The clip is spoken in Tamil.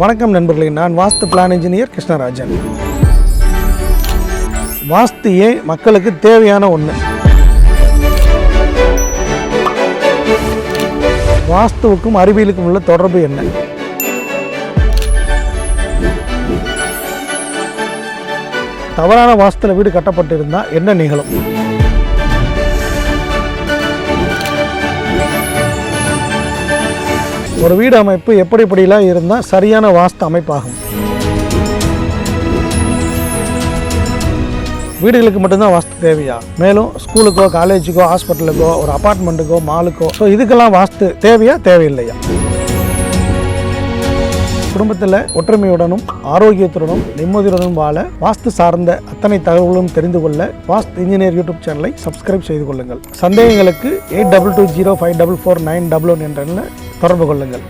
வணக்கம் நண்பர்களே நான் வாஸ்து பிளான் இன்ஜினியர் கிருஷ்ணராஜன். வாஸ்து ஏன் மக்களுக்கு தேவையான ஒன்று வாஸ்துவுக்கும் அறிவியலுக்கும் உள்ள தொடர்பு என்ன? தவறான வாஸ்துல வீடு கட்டப்பட்டிருந்தால் என்ன நிகழும்? ஒரு வீடு அமைப்பு எப்படி இப்படிலாம் இருந்தால் சரியான வாஸ்து அமைப்பாகும். வீடுகளுக்கு மட்டும்தான் வாஸ்து தேவையா? மேலும் ஸ்கூலுக்கோ காலேஜுக்கோ ஹாஸ்பிட்டலுக்கோ ஒரு அப்பார்ட்மெண்ட்டுக்கோ மாலுக்கோ ஸோ இதுக்கெல்லாம் வாஸ்து தேவையா தேவையில்லையா? குடும்பத்தில் ஒற்றுமையுடனும் ஆரோக்கியத்துடனும் நிம்மதியுடனும் வாழ வாஸ்து சார்ந்த அத்தனை தகவல்களும் தெரிந்து கொள்ள வாஸ்து இன்ஜினியர் யூடியூப் சேனலை சப்ஸ்கிரைப் செய்து கொள்ளுங்கள். சந்தேகங்களுக்கு eight double two zero five double four nine double one என்ற தொடர்பு கொள்ளுங்கள்.